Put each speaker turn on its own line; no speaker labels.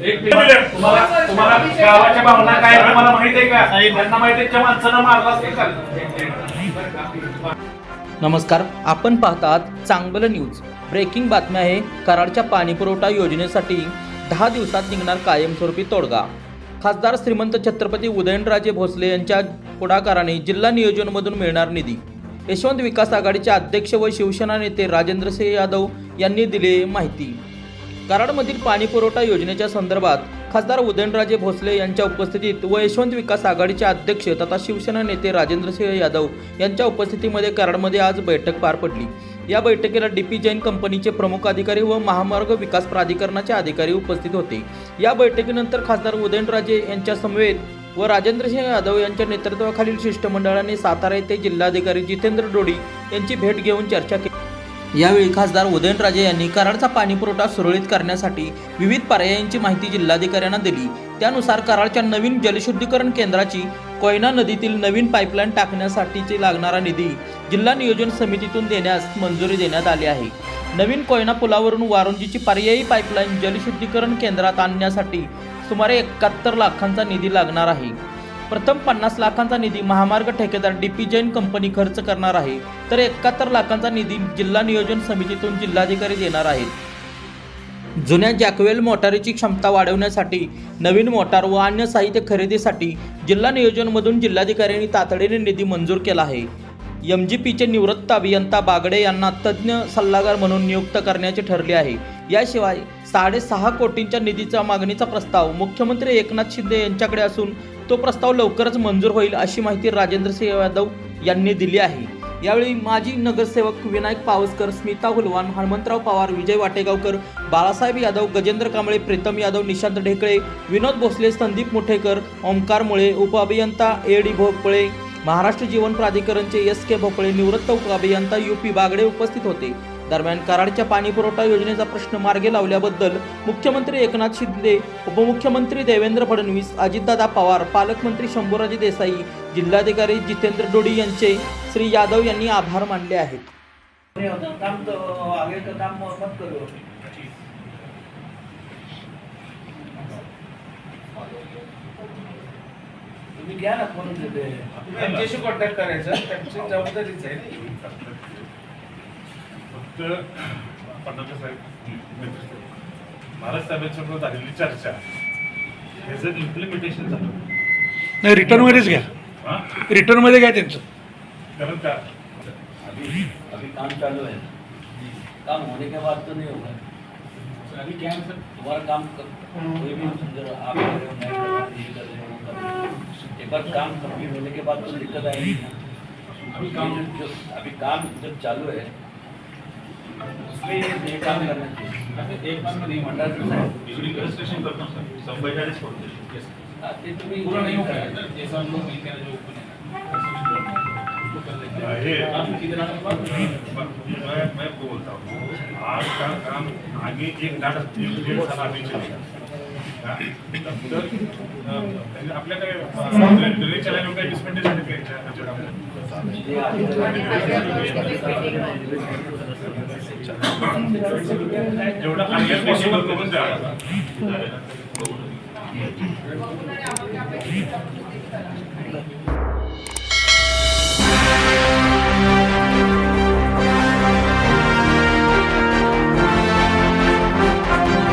एक मिनिट. तुम्हाला तुम्हाला गावाच्या भावना काय तुम्हाला माहीत आहे का? त्यांना माहीत आहे त्या माणसानं मारला असेल का.
नमस्कार. आपण पाहतात चांगलं न्यूज. ब्रेकिंग बातम्या आहे कराडच्या पाणीपुरवठा योजनेसाठी दहा दिवसात निघणार कायमस्वरूपी तोडगा. खासदार श्रीमंत छत्रपती उदयनराजे भोसले यांच्या पुढाकाराने जिल्हा नियोजनमधून मिळणार निधी. यशवंत विकास आघाडीचे अध्यक्ष व शिवसेना नेते राजेंद्रसिंह यादव यांनी दिली माहिती. कराडमधील पाणी पुरवठा योजनेच्या संदर्भात खासदार उदयनराजे भोसले यांच्या उपस्थितीत व यशवंत विकास आघाडीचे अध्यक्ष तथा शिवसेना नेते राजेंद्रसिंह यादव यांच्या उपस्थितीमध्ये कराडमध्ये आज बैठक पार पडली. या बैठकीला डीपी जैन कंपनीचे प्रमुख अधिकारी व महामार्ग विकास प्राधिकरणाचे अधिकारी उपस्थित होते. या बैठकीनंतर खासदार उदयनराजे यांच्या समवेत व राजेंद्रसिंह यादव यांच्या नेतृत्वाखालील शिष्टमंडळाने सातारा येथे जिल्हाधिकारी जितेंद्र डोडी यांची भेट घेऊन चर्चा केली. यावेळी खासदार उदयनराजे यांनी कराडचा पाणीपुरवठा सुरळीत करण्यासाठी विविध पर्यायांची माहिती जिल्हाधिकाऱ्यांना दिली. त्यानुसार कराडच्या नवीन जलशुद्धीकरण केंद्राची कोयना नदीतील नवीन पाईपलाईन टाकण्यासाठीची लागणारा निधी जिल्हा नियोजन समितीतून देण्यास मंजुरी देण्यात आली आहे. नवीन कोयना पुलावरून वारुंजीची पर्यायी पाईपलाईन जलशुद्धीकरण केंद्रात आणण्यासाठी सुमारे एकाहत्तर लाखांचा निधी लागणार आहे. प्रथम पन्नास लाखांचा निधी महामार्ग ठेकेदार डी पी जैन कंपनी खर्च करणार आहे. तर एकाहत्तर लाखांचा निधी जिल्हा नियोजन समितीतून जिल्हाधिकारी देणार आहेत. जुन्या जॅकवेल मोटारीची क्षमता वाढवण्यासाठी नवीन मोटार व अन्य साहित्य खरेदीसाठी जिल्हा नियोजनमधून जिल्हाधिकाऱ्यांनी तातडीने निधी मंजूर केला आहे. एम जी पीचे निवृत्त अभियंता बागडे यांना तज्ज्ञ सल्लागार म्हणून नियुक्त करण्याचे ठरले आहे. याशिवाय साडेसहा कोटींच्या निधीचा मागणीचा प्रस्ताव मुख्यमंत्री एकनाथ शिंदे यांच्याकडे असून तो प्रस्ताव लवकरच मंजूर होईल अशी माहिती राजेंद्र सिंह यादव यांनी दिली आहे. यावेळी माजी नगरसेवक विनायक पावसकर स्मिता हुलवान हनुमंतराव पवार विजय वाटेगावकर बाळासाहेब यादव गजेंद्र कांबळे प्रीतम यादव निशांत ढेकळे विनोद भोसले संदीप मुठेकर ओंकार मुळे उपअभियंता ए डी भोपळे महाराष्ट्र जीवन प्राधिकरणचे एस के भोपळे निवृत्त उपअभियंता यू पी बागडे उपस्थित होते. दरम्यान कराडच्या पाणीपुरवठा योजनेचा प्रश्न मार्गी लावल्याबद्दल मुख्यमंत्री एकनाथ शिंदे उपमुख्यमंत्री देवेंद्र फडणवीस अजितदादा पवार पालकमंत्री शंभूराजे देसाई जिल्हाधिकारी जितेंद्र डोडी यांचे श्री यादव यांनी आभार मानले आहेत.
तुम्ही घ्या ना फोन
त्यांच्याशी कॉन्टॅक्ट करायचं त्यांची जबाबदारीच आहे.
फडणवीस साहेब महाराज साहेबांसोबत झालेली चर्चा हे जर इम्प्लिमेंटेशन झालं.
नाही रिटर्न मध्येच घ्या.
हा?
रिटर्नमध्ये घ्या त्यांचं.
कारण का?
अभी अभी काम चालू है काम होने के बाद तो नहीं होगा
अभी क्या है सर?
तुम्हारा काम कर, कोई भी जरा आप कर रहे हो मैं कर रहा हूँ ये कर रहे हो वो कर रहे हो एक बार काम कंप्लीट होने के बाद तो दिक्कत आएगी ना
अभी काम
जो अभी काम जब चालू है ये ये काम करना चाहिए
एक बार में नहीं.
रिकन्स्ट्रक्शन करतो सर?
हा, ते तुम्ही
पूरा नहीं हो जो है हैं
हे
आप किधर
मैं मैं बोलता हूँ. आज का काम आगे एक लाख एक डेढ़ साल आगे चलेगा हा? तर आपल्याकडे झाले जेवढं पॉसिबल करून द्या